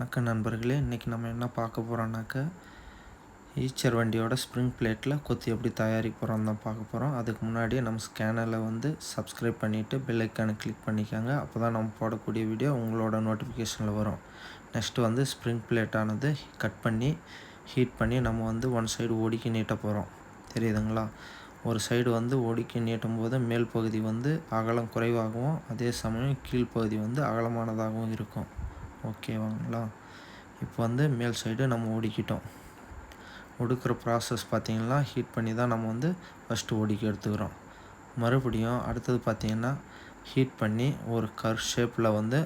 வணக்கம் நண்பர்களே. இன்றைக்கி நம்ம என்ன பார்க்க போகிறோன்னாக்கா ஈச்சர் வண்டியோட ஸ்ப்ரிங் பிளேட்டில் கொத்தி எப்படி தயாரிக்க போகிறோம் தான் பார்க்க போகிறோம் அதுக்கு முன்னாடியே நம்ம ஸ்கேனரில் வந்து சப்ஸ்கிரைப் பண்ணிவிட்டு பெல் ஐக்கானை கிளிக் பண்ணிக்கோங்க. அப்போ தான் நம்ம போடக்கூடிய வீடியோ உங்களோட நோட்டிஃபிகேஷனில் வரும். நெக்ஸ்ட்டு வந்து ஸ்ப்ரிங் பிளேட்டானது கட் பண்ணி ஹீட் பண்ணி நம்ம வந்து ஒன் சைடு ஒடுக்கி நீட்ட போகிறோம் தெரியுதுங்களா? ஒரு சைடு வந்து ஒடுக்கி நீட்டும் போது மேல் பகுதி வந்து அகலம் குறைவாகவும் அதே சமயம் கீழ்ப்பகுதி வந்து அகலமானதாகவும் இருக்கும். ஓகேவாங்களா இப்போ வந்து மேல் சைடு நம்ம ஒடுக்கிட்டோம். ஒடுக்கிற ப்ராசஸ் பார்த்திங்கன்னா ஹீட் பண்ணி தான் நம்ம வந்து ஃபஸ்ட்டு ஒடுக்கி எடுத்துக்கிறோம். மறுபடியும் அடுத்தது பார்த்திங்கன்னா ஹீட் பண்ணி ஒரு கர் ஷேப்பில் வந்து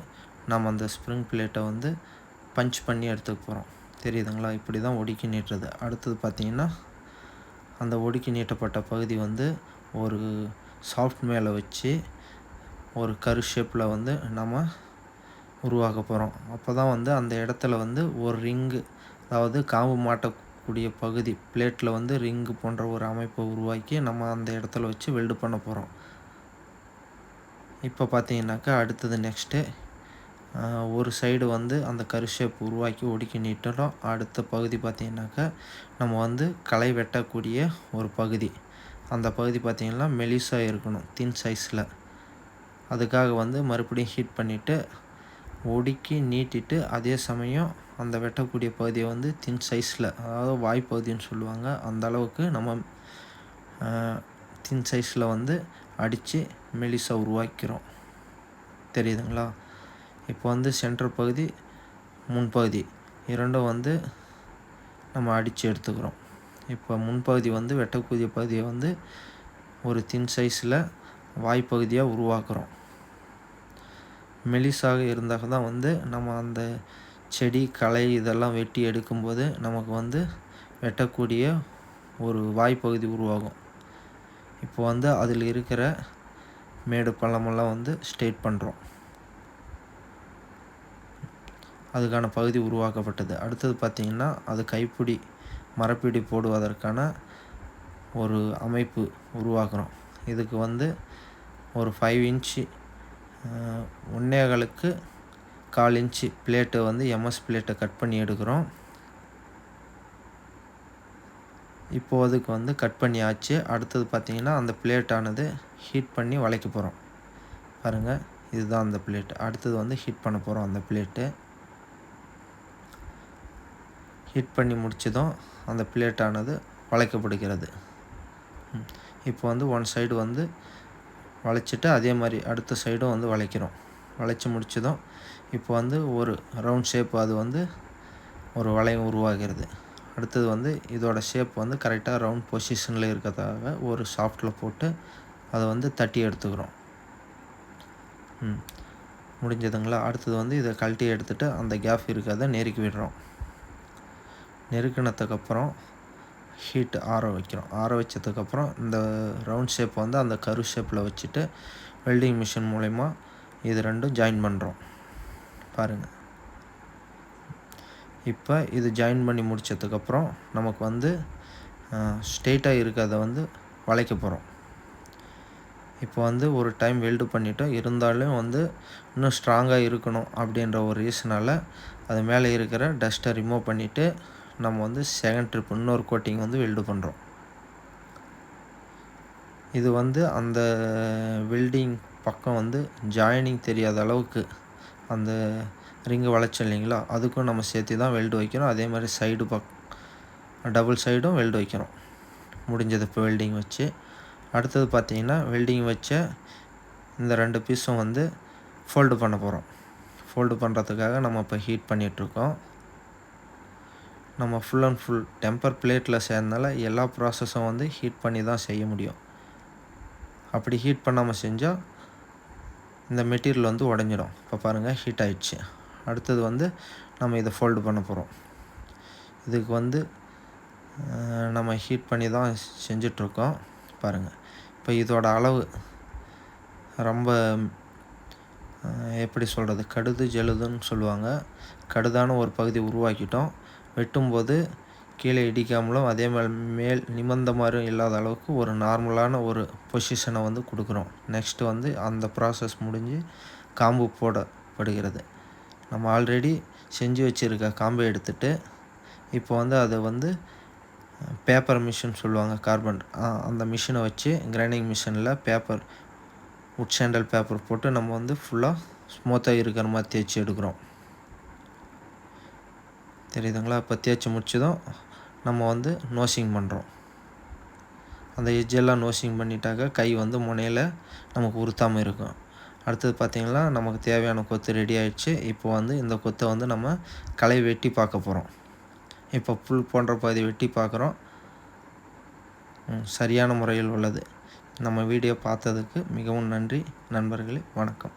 நம்ம அந்த ஸ்ப்ரிங் பிளேட்டை வந்து பஞ்ச் பண்ணி எடுத்துக்க போகிறோம் தெரியுதுங்களா? இப்படி தான் ஒடுக்கி நீட்டுறது. அடுத்தது பார்த்திங்கன்னா அந்த ஒடுக்கி நீட்டப்பட்ட பகுதி வந்து ஒரு சாஃப்ட் மேலே வச்சு ஒரு கரு ஷேப்பில் வந்து நம்ம உருவாக்க போகிறோம் அப்போ தான் வந்து அந்த இடத்துல வந்து ஒரு ரிங்கு அதாவது காம்பு மாட்டக்கூடிய பகுதி பிளேட்டில் வந்து ரிங்கு போன்ற ஒரு அமைப்பை உருவாக்கி நம்ம அந்த இடத்துல வச்சு வெல்டு பண்ண போகிறோம் இப்போ பார்த்தீங்கன்னாக்கா அடுத்தது நெக்ஸ்ட்டு ஒரு சைடு வந்து அந்த கரு ஷேப் உருவாக்கி ஒடுக்கி நீட்டுறோம் அடுத்த பகுதி பார்த்திங்கனாக்கா நம்ம வந்து களை வெட்டக்கூடிய ஒரு பகுதி. அந்த பகுதி பார்த்திங்கன்னா மெலிசாக இருக்கணும் தின் சைஸில் அதுக்காக வந்து மறுபடியும் ஹீட் பண்ணிவிட்டு ஒடுக்கி நீட்டிட்டு அதே சமயம் அந்த வெட்டக்கூடிய பகுதியை வந்து தின் சைஸில் அதாவது வாய்ப்பகுதின்னு சொல்லுவாங்க அந்த அளவுக்கு நம்ம தின் சைஸில் வந்து அடித்து மெலிசாக உருவாக்கிறோம். தெரியுதுங்களா? இப்போ வந்து சென்டர் பகுதி முன்பகுதி இரண்டும் வந்து நம்ம அடித்து எடுத்துக்கிறோம். இப்போ முன்பகுதி வந்து வெட்டக்கூடிய பகுதியை வந்து ஒரு தின் சைஸில் வாய்ப்பகுதியாக உருவாக்குறோம். மெலிசாக இருந்தால் தான் வந்து நம்ம அந்த செடி களை இதெல்லாம் வெட்டி எடுக்கும்போது நமக்கு வந்து வெட்டக்கூடிய ஒரு வாய்ப்பகுதி உருவாகும். இப்போ வந்து அதில் இருக்கிற மேடு பள்ளமெல்லாம் வந்து ஸ்டேட் பண்ணுறோம் அதுக்கான பகுதி உருவாக்கப்பட்டது. அடுத்தது பார்த்திங்கன்னா அது கைப்பிடி மரப்பிடி போடுவதற்கான ஒரு அமைப்பு உருவாக்குறோம். இதுக்கு வந்து ஒரு ஃபைவ் இன்ச்சு ஒன்னேகாலுக்கு கால் இன்ச்சு பிளேட்டை வந்து எம்எஸ் பிளேட்டை கட் பண்ணி எடுக்கிறோம். இப்போது அதுக்கு வந்து கட் பண்ணி ஆச்சு. அடுத்தது பார்த்திங்கன்னா அந்த பிளேட்டானது ஹீட் பண்ணி வளைக்க போகிறோம் பாருங்கள் இதுதான் அந்த பிளேட். அடுத்தது வந்து ஹீட் பண்ண போகிறோம் அந்த பிளேட்டு. ஹீட் பண்ணி முடிச்சதும் அந்த பிளேட்டானது வளைக்கப்படுகிறது. இப்போ வந்து ஒன் சைடு வந்து வளைச்சிட்டு அதே மாதிரி அடுத்த சைடும் வந்து வளைக்கிறோம். வளைச்சி முடிச்சதும் இப்போ வந்து ஒரு ரவுண்ட் ஷேப் அது வந்து ஒரு வளையம் உருவாகிறது. அடுத்தது வந்து இதோட ஷேப் வந்து கரெக்டாக ரவுண்ட் பொசிஷனில் இருக்கிறதாக ஒரு சாஃப்டில் போட்டு அதை வந்து தட்டி எடுத்துக்கிறோம். ம். முடிஞ்சதுங்களா? அடுத்தது வந்து இதை கழட்டி எடுத்துகிட்டு அந்த கேப் இருக்கிறத நெருக்கி விடுறோம். நெருக்கினதுக்கப்புறம் ஹீட் ஆற வைக்கிறோம். ஆற வச்சதுக்கப்புறம் இந்த ரவுண்ட் ஷேப் வந்து அந்த கரு ஷேப்பில் வச்சுட்டு வெல்டிங் மிஷின் மூலயமா இது ரெண்டும் ஜாயின் பண்ணுறோம் பாருங்கள் இப்போ இது ஜாயின் பண்ணி முடித்ததுக்கப்புறம் நமக்கு வந்து ஸ்ட்ரெயிட்டாக இருக்கிறத வந்து வளைக்க போகிறோம் இப்போ வந்து ஒரு டைம் வெல்டு பண்ணிட்டோம். இருந்தாலும் வந்து இன்னும் ஸ்ட்ராங்காக இருக்கணும் அப்படின்ற ஒரு ரீசனால் அது மேலே இருக்கிற டஸ்ட்டை ரிமூவ் பண்ணிவிட்டு நம்ம வந்து செகண்ட் ட்ரிப் இன்னொரு கோட்டிங் வந்து வெல்டு பண்ணுறோம் இது வந்து அந்த வெல்டிங் பக்கம் வந்து ஜாயினிங் தெரியாத அளவுக்கு அந்த ரிங்கு வளைச்சோம் இல்லைங்களா? அதுக்கும் நம்ம சேர்த்து தான் வெல்டு வைக்கிறோம் அதே மாதிரி சைடு பக் டபுள் சைடும் வெல்டு வைக்கிறோம் முடிஞ்சது இப்போ வெல்டிங் வச்சு. அடுத்தது பார்த்திங்கன்னா வெல்டிங் வச்ச இந்த ரெண்டு பீஸும் வந்து ஃபோல்டு பண்ண போகிறோம் ஃபோல்டு பண்ணுறதுக்காக நம்ம இப்போ ஹீட் பண்ணிகிட்ருக்கோம் நம்ம ஃபுல் அண்ட் ஃபுல் டெம்பர் பிளேட்டில் சேர்ந்தனால எல்லா ப்ராசஸும் வந்து ஹீட் பண்ணி தான் செய்ய முடியும். அப்படி ஹீட் பண்ணாமல் செஞ்சால் இந்த மெட்டீரியல் வந்து உடஞ்சிடும். இப்போ பாருங்கள் ஹீட் ஆயிடுச்சு. அடுத்தது வந்து நம்ம இதை ஃபோல்டு பண்ண போகிறோம் இதுக்கு வந்து நம்ம ஹீட் பண்ணி தான் செஞ்சிட்ருக்கோம் பாருங்கள் இப்போ இதோட அளவு ரொம்ப எப்படி சொல்கிறது கடுது ஜெலுதுன்னு சொல்லுவாங்க. கடுதான ஒரு பகுதி உருவாக்கிட்டோம். வெட்டும்போது கீழே இடிக்காமலும் அதே மாதிரி மேல் நிமிர்ந்த மாதிரியும் இல்லாத அளவுக்கு ஒரு நார்மலான ஒரு பொசிஷனை வந்து கொடுக்குறோம். நெக்ஸ்ட்டு வந்து அந்த ப்ராசஸ் முடிஞ்சு காம்பு போடப்படுகிறது. நம்ம ஆல்ரெடி செஞ்சு வச்சுருக்க காம்பை எடுத்துட்டு இப்போ வந்து அதை வந்து பேப்பர் மிஷின் சொல்லுவாங்க கார்பன் அந்த மிஷினை வச்சு கிரைண்டிங் மிஷினில் பேப்பர் உட் சாண்டல் பேப்பர் போட்டு நம்ம வந்து ஃபுல்லாக ஸ்மூத்தாக இருக்கிற மாதிரி தேய்ச்சி எடுக்கிறோம். தெரியுதுங்களா? இப்போ தேய்ச்சி முடிச்சதும் நம்ம வந்து நோசிங் பண்ணுறோம் அந்த எஜ்ஜெல்லாம் நோசிங் பண்ணிட்டாக்க கை வந்து முனையில் நமக்கு உறுத்தாமல் இருக்கும். அடுத்தது பார்த்திங்கன்னா நமக்கு தேவையான கொத்து ரெடி ஆகிடுச்சு இப்போ வந்து இந்த கொத்தை வந்து நம்ம களை வெட்டி பார்க்க போகிறோம் இப்போ புல் போன்ற பகுதி வெட்டி பார்க்குறோம். சரியான முறையில் உள்ளது. நம்ம வீடியோ பார்த்ததுக்கு மிகவும் நன்றி. நண்பர்களே வணக்கம்.